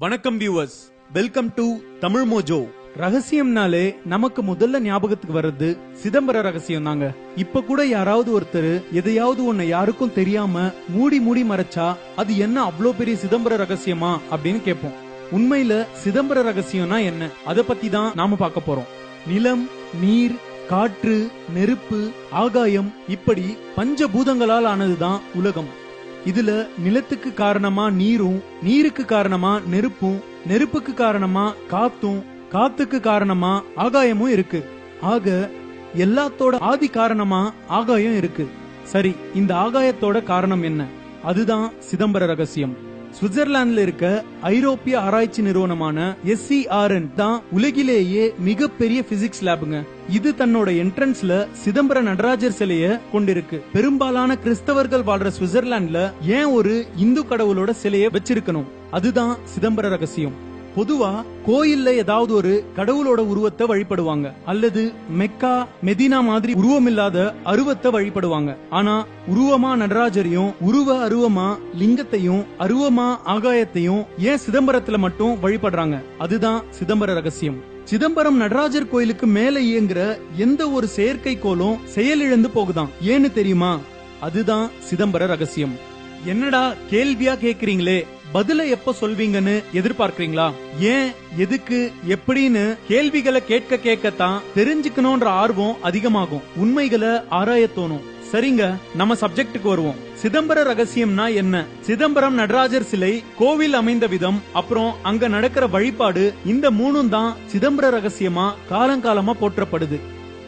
வணக்கம் viewers welcome to Tamil Mojo ரகசியம்னாலே நமக்கு முதல்ல ஞாபகத்துக்கு வர்றது சிதம்பர ரகசியம் தாங்க. இப்ப கூட யாராவது ஒருத்தர் எதையாவது ஒன்ன யாருக்கும் தெரியாம மூடி மூடி மறைச்சா அது என்ன அவ்வளோ பெரிய சிதம்பர ரகசியமா அப்படின்னு கேட்போம். உண்மையில சிதம்பர ரகசியம்னா என்ன? அத பத்தி தான் நாம பார்க்க போறோம். நிலம் நீர் காற்று நெருப்பு ஆகாயம் இப்படி பஞ்சபூதங்களால் ஆனதுதான் உலகம். இதுல நிலத்துக்கு காரணமா நீரும் நீருக்கு காரணமா நெருப்பும் நெருப்புக்கு காரணமா காத்தும் காத்துக்கு காரணமா ஆகாயமும் இருக்கு. ஆக எல்லாத்தோட ஆதி காரணமா ஆகாயம் இருக்கு. சரி இந்த ஆகாயத்தோட காரணம் என்ன? அதுதான் சிதம்பர ரகசியம். சுவிட்சர்லாந்துல இருக்க ஐரோப்பிய ஆராய்ச்சி நிறுவனமான எஸ்சிஆர்என் தான் உலகிலேயே மிகப்பெரிய பிசிக்ஸ் லேபுங்க இது தன்னோட என்ட்ரன்ஸ்ல சிதம்பர நடராஜர் சிலைய கொண்டிருக்கு. பெரும்பாலான கிறிஸ்தவர்கள் வாழ்ற சுவிட்சர்லாந்துல ஏன் ஒரு இந்து கடவுளோட சிலைய வச்சிருக்கணும்? அதுதான் சிதம்பர ரகசியம். பொதுவா கோயில்ல ஏதாவது ஒரு கடவுளோட உருவத்தை வழிபடுவாங்க. அல்லது மெக்கா மெதினா மாதிரி உருவமில்லாத அருவத்தை வழிபடுவாங்க. ஆனா உருவமா நடராஜரையும் உருவ அருவமா லிங்கத்தையும் அருவமா ஆகாயத்தையும் ஏன் சிதம்பரத்துல மட்டும் வழிபடுறாங்க? அதுதான் சிதம்பர ரகசியம். சிதம்பரம் நடராஜர் கோயிலுக்கு மேல இயங்குற எந்த ஒரு செயற்கைக்கோளும் செயலிழந்து போகுதான். ஏன்னு தெரியுமா? அதுதான் சிதம்பர ரகசியம். என்னடா கேள்வியா கேக்குறீங்களே? பதில எப்ப சொல்வீங்கன்னு எதிர்பார்க்கறீங்களா? ஏன் எதுக்கு எப்படின்னு கேள்விகளை கேட்க கேட்கத்தான் தெரிஞ்சுக்கணும்ன்ற ஆர்வம் அதிகமாகும். உண்மைகளை ஆராய தோணும். சரிங்க நம்ம சப்ஜெக்டுக்கு வருவோம். சிதம்பர ரகசியம்னா என்ன? சிதம்பரம் நடராஜர் சிலை கோவில் அமைந்த விதம் அப்புறம் அங்க நடக்கிற வழிபாடு இந்த மூணும் தான் சிதம்பர ரகசியமா காலங்காலமா போற்றப்படுது.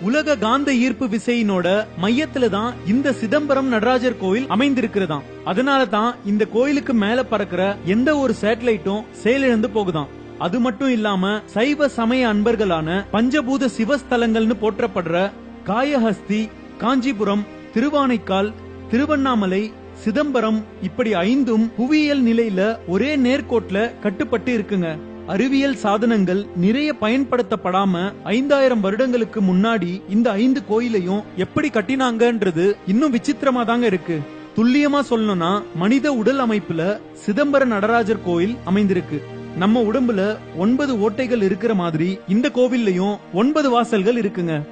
உலக காந்த ஈர்ப்பு விசையினோட மையத்துல தான் இந்த சிதம்பரம் நடராஜர் கோயில் அமைந்திருக்கிறதாம். அதனால தான் இந்த கோயிலுக்கு மேல பறக்கிற எந்த ஒரு சேட்டலைட்டும் செயலிழந்து போகுதாம். அது மட்டும் இல்லாம சைவ சமய அன்பர்களான பஞ்சபூத சிவஸ்தலங்கள்னு போற்றப்படுற காயஹஸ்தி காஞ்சிபுரம் திருவானைக்கால் திருவண்ணாமலை சிதம்பரம் இப்படி ஐந்தும் புவியியல் நிலையில ஒரே நேர்கோட்ல கட்டுப்பட்டு இருக்குங்க. அறிவியல் சாதனங்கள் நிறைய பயன்படுத்தப்படாம ஐந்தாயிரம் வருடங்களுக்கு முன்னாடி இந்த ஐந்து கோயிலையும் எப்படி கட்டினாங்கன்றது இன்னும் விசித்திரமா தாங்க இருக்கு. துல்லியமா சொல்லணும்னா மனித உடல் அமைப்புல சிதம்பர நடராஜர் கோயில் அமைந்திருக்கு. நம்ம உடம்புல ஒன்பது ஓட்டைகள் இருக்கிற மாதிரி இந்த கோவில்லையும் ஒன்பது வாசல்கள் இருக்குங்க.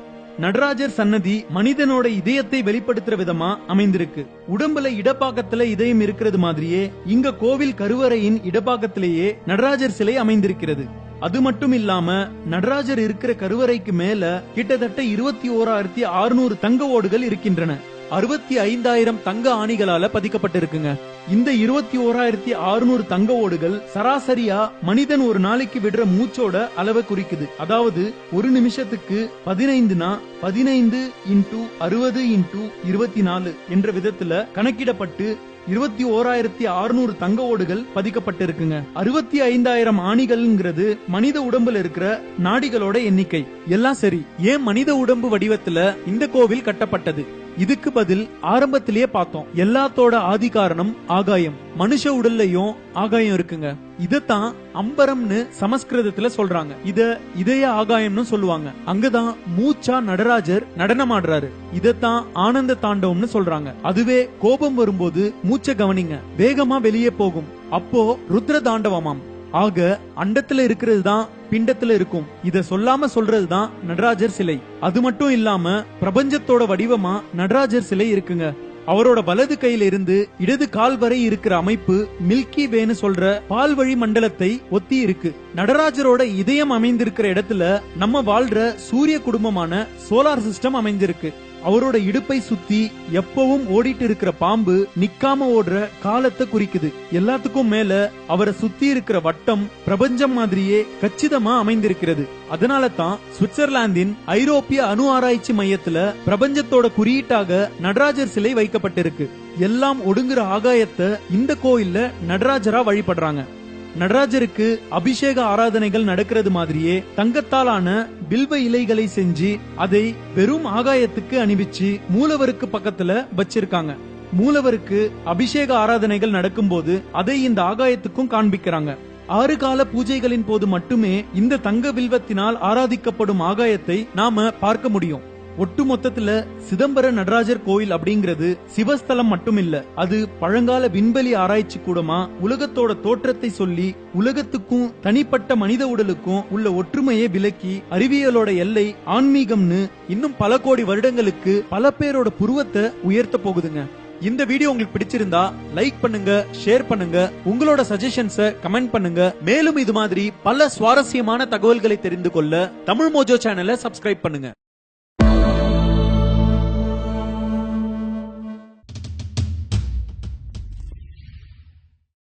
நடராஜர் சன்னதி மனிதனோட இதயத்தை வெளிப்படுத்துற விதமா அமைந்திருக்கு. உடம்புல இடப்பாக்கத்துல இதயம் இருக்கிறது மாதிரியே இங்க கோவில் கருவறையின் இடப்பாக்கத்திலேயே நடராஜர் சிலை அமைந்திருக்கிறது. அது மட்டும் இல்லாம நடராஜர் இருக்கிற கருவறைக்கு மேல கிட்டத்தட்ட இருபத்தி ஓராயிரத்தி அறுநூறு தங்க ஓடுகள் இருக்கின்றன. அறுபத்தி ஐந்தாயிரம் தங்க ஆணிகளால பதிக்கப்பட்டிருக்குங்க. இந்த இருபத்தி ஓராயிரத்தி அறுநூறு தங்க ஓடுகள் சராசரியா மனிதன் ஒரு நாளைக்கு விடுற மூச்சோட அளவை குறிக்குது. அதாவது ஒரு நிமிஷத்துக்கு பதினைந்துனா பதினைந்து இன்டூ அறுபது இன்டூ இருபத்தி நாலு என்ற விதத்துல கணக்கிடப்பட்டு இருபத்தி ஓராயிரத்தி அறுநூறு தங்க ஓடுகள் பதிக்கப்பட்டிருக்குங்க. அறுபத்தி ஐந்தாயிரம் ஆணிகள்ங்கிறது மனித உடம்புல இருக்கிற நாடிகளோட எண்ணிக்கை. எல்லாம் சரி ஏன் மனித உடம்பு வடிவத்துல இந்த கோவில் கட்டப்பட்டது? இதுக்கு பதில் ஆரம்பத்திலேயே பார்த்தோம். எல்லாத்தோட ஆதி காரணம் ஆகாயம். மனுஷ உடல்லையும் ஆகாயம் இருக்குங்க. இதத்தான் அம்பரம்னு சமஸ்கிருதத்துல சொல்றாங்க. இத இதய ஆகாயம்னு சொல்லுவாங்க. அங்கதான் மூச்சா நடராஜர் நடனமாடுறாரு. இதத்தான் ஆனந்த தாண்டவம்னு சொல்றாங்க. அதுவே கோபம் வரும்போது மூச்ச கவனிங்க. வேகமா வெளியே போகும். அப்போ ருத்ர தாண்டவமாம். ஆக அண்டத்துல இருக்கிறது தான் பிண்டத்துல இருக்கும். இத சொல்லாம சொல்றதுதான் நடராஜர் சிலை. அது மட்டும் இல்லாம பிரபஞ்சத்தோட வடிவமா நடராஜர் சிலை இருக்குங்க. அவரோட வலது கையில இருந்து இடது கால் வரை இருக்கிற அமைப்பு மில்கி வேன்னு சொல்ற பால்வழி மண்டலத்தை ஒத்தி இருக்கு. நடராஜரோட இதயம் அமைந்திருக்கிற இடத்துல நம்ம வாழ்ற சூரிய குடும்பமான சோலார் சிஸ்டம் அமைந்திருக்கு அவரோட இடுப்பை சுத்தி எப்பவும் ஓடிட்டு இருக்கிற பாம்பு நிக்காம ஓடுற காலத்தை குறிக்குது. எல்லாத்துக்கும் மேல அவரை சுத்தி இருக்கிற வட்டம் பிரபஞ்சம் மாதிரியே கச்சிதமா அமைந்திருக்கிறது. அதனால தான் சுவிட்சர்லாந்தின் ஐரோப்பிய அணு ஆராய்ச்சி மையத்துல பிரபஞ்சத்தோட குறியீட்டாக நடராஜர் சிலை வைக்கப்பட்டிருக்கு. எல்லாம் ஒடுங்குற ஆகாயத்தை இந்த கோயில்ல நடராஜரா வழிபடுறாங்க. நடராஜருக்கு அபிஷேக ஆராதனைகள் நடக்கிறது மாதிரியே தங்கத்தாலான பில்வ இலைகளை செஞ்சு அதை வெறும் ஆகாயத்துக்கு அணிவிச்சு மூலவருக்கு பக்கத்துல வச்சிருக்காங்க. மூலவருக்கு அபிஷேக ஆராதனைகள் நடக்கும்போது அதை இந்த ஆகாயத்துக்கும் காண்பிக்கிறாங்க. ஆறு கால பூஜைகளின் போது மட்டுமே இந்த தங்க வில்வத்தினால் ஆராதிக்கப்படும் ஆகாயத்தை நாம பார்க்க முடியும். ஒட்டு மொத்தத்துல சிதம்பர நடராஜர் கோயில் அப்படிங்கிறது சிவஸ்தலம் மட்டும் இல்ல அது பழங்கால விண்வெளி ஆராய்ச்சி கூடமா உலகத்தோட தோற்றத்தை சொல்லி உலகத்துக்கும் தனிப்பட்ட மனித உடலுக்கும் உள்ள ஒற்றுமையை விலக்கி அறிவியலோட எல்லை ஆன்மீகம்னு இன்னும் பல கோடி வருடங்களுக்கு பல பேரோட புருவத்தை உயர்த்த போகுதுங்க. இந்த வீடியோ உங்களுக்கு பிடிச்சிருந்தா லைக் பண்ணுங்க ஷேர் பண்ணுங்க உங்களோட சஜஷன்ஸ கமெண்ட் பண்ணுங்க. மேலும் இது மாதிரி பல சுவாரஸ்யமான தகவல்களை தெரிந்து கொள்ள தமிழ் மோஜோ சேனலை சப்ஸ்கிரைப் பண்ணுங்க.